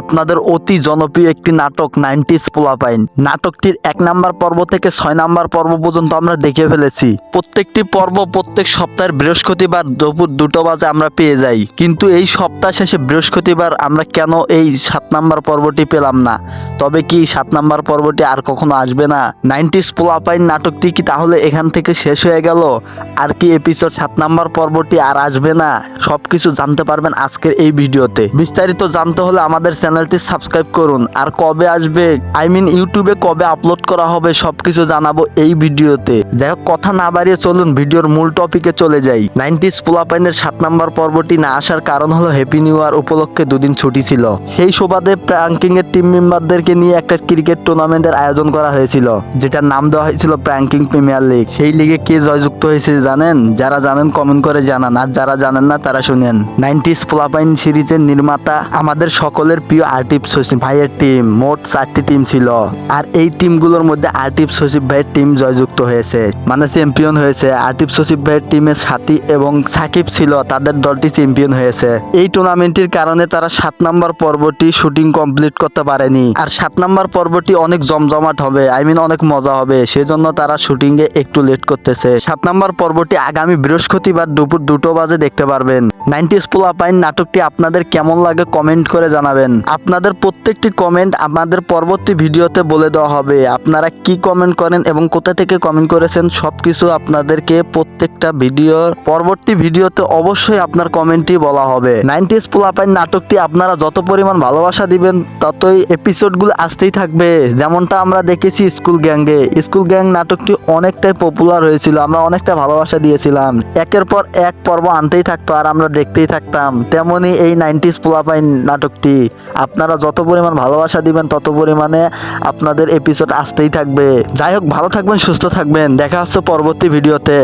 আপনাদের অতি জনপ্রিয় একটি নাটক নাইনটিস পোলাপাইন। নাটকটির এক নাম্বার পর্ব থেকে ছয় নাম্বার পর্ব পর্যন্ত আমরা দেখে ফেলেছি। প্রত্যেকটি পর্ব প্রত্যেক সপ্তাহের বৃহস্পতিবার দুপুর দুটো বাজে আমরা পেয়ে যাই। কিন্তু এই সপ্তাহ শেষে বৃহস্পতিবার আমরা কেন এই সাত নাম্বার পর্বটি পেলাম না? তবে কি সাত নাম্বার পর্বটি আর কখনো আসবে না? নাইনটিস পোলাপাইন নাটকটি কি তাহলে এখান থেকে শেষ হয়ে গেল? আর কি এপিসোড সাত নাম্বার পর্বটি আর আসবে না? সবকিছু জানতে পারবেন আজকের এই ভিডিওতে। বিস্তারিত জানতে হলে আমাদের চ্যানেলটি সাবস্ক্রাইব করুন। আর কবে আসবে? আই মিন ইউটিউবে কবে আপলোড করা হবে সবকিছু জানাব এই ভিডিওতে। যাই হোক, কথা না বাড়িয়ে চলুন, ভিডিওর মূল টপিকে চলে যাই। নাইনটিস পোলাপাইনের সাত নাম্বার পর্বটি না আসার কারণ হলো হ্যাপি নিউ ইয়ার উপলক্ষে দুদিন ছুটি ছিল। সেই সুবাদে প্র্যাঙ্কিং এর টিম মেম্বারদেরকে নিয়ে একটা ক্রিকেট টুর্নামেন্টের আয়োজন করা হয়েছিল, যেটার নাম দেওয়া হয়েছিল প্র্যাঙ্কিং প্রিমিয়ার লিগ সেই লিগে কে জয়যুক্ত হয়েছে জানেন? যারা জানেন কমেন্ট করে জানান। আর যারা জানেন না, তারা শুনেন। নাইনটিস পোলাপাইন সিরিজের নির্মাতা আমাদের সকলের প্রিয় আর্টিফ সচিব ভাইয়ের টিম, মোট চারটি টিম ছিল। আর এই টিমগুলোর মধ্যে আর্টিফ সচিব ভাইয়ের টিম জয়যুক্ত হয়েছে। মানে চ্যাম্পিয়ন হয়েছে। আর্টিফ সচিব ভাইয়ের টিমের সাথী এবং সাকিব ছিল, তাদের দলটি চ্যাম্পিয়ন হয়েছে। এই টুর্নামেন্টটির কারণে তারা সাত নাম্বার পর্বটি শুটিং কমপ্লিট করতে পারেনি। আর সাত নাম্বার পর্বটি অনেক জমজমাট হবে। আই মিন অনেক মজা হবে। সেজন্য তারা শুটিং এ একটু লেট করতেছে। সাত নম্বর পর্বটি আগামী বৃহস্পতিবার দুপুর দুটো বাজে দেখতে পারবেন। নাইনটিস পোলাপাইন নাটকটি আপনাদের কেমন লাগে কমেন্ট করে জানাবেন। আপনাদের প্রত্যেকটি কমেন্ট আমাদের পরবর্তী ভিডিওতে বলে দেওয়া হবে। আপনারা কি কমেন্ট করেন এবং কোথা থেকে কমেন্ট করেছেন সবকিছু আপনাদেরকে প্রত্যেকটা ভিডিও, পরবর্তী ভিডিওতে অবশ্যই আপনার কমেন্টই বলা হবে। নাইনটিস পোলাপাইন নাটকটি আপনারা যত পরিমাণ ভালোবাসা দিবেন, ততই এপিসোডগুলো আসতেই থাকবে। যেমনটা আমরা দেখেছি স্কুল গ্যাংয়ে। স্কুল গ্যাং নাটকটি অনেকটাই পপুলার হয়েছিল। আমরা অনেকটা ভালোবাসা দিয়েছিলাম। একের পর এক পর্ব আনতেই থাকতো আর আমরা দেখতেই থাকতাম। তেমনই এই নাইনটিস পোলাপাইন নাটকটি। আপনারা যত পরিমাণ ভালোবাসা দিবেন, তত পরিমাণে আপনাদের এপিসোড আসতেই থাকবে। যাই হোক, ভালো থাকবেন, সুস্থ থাকবেন। দেখা হচ্ছে পরবর্তী ভিডিওতে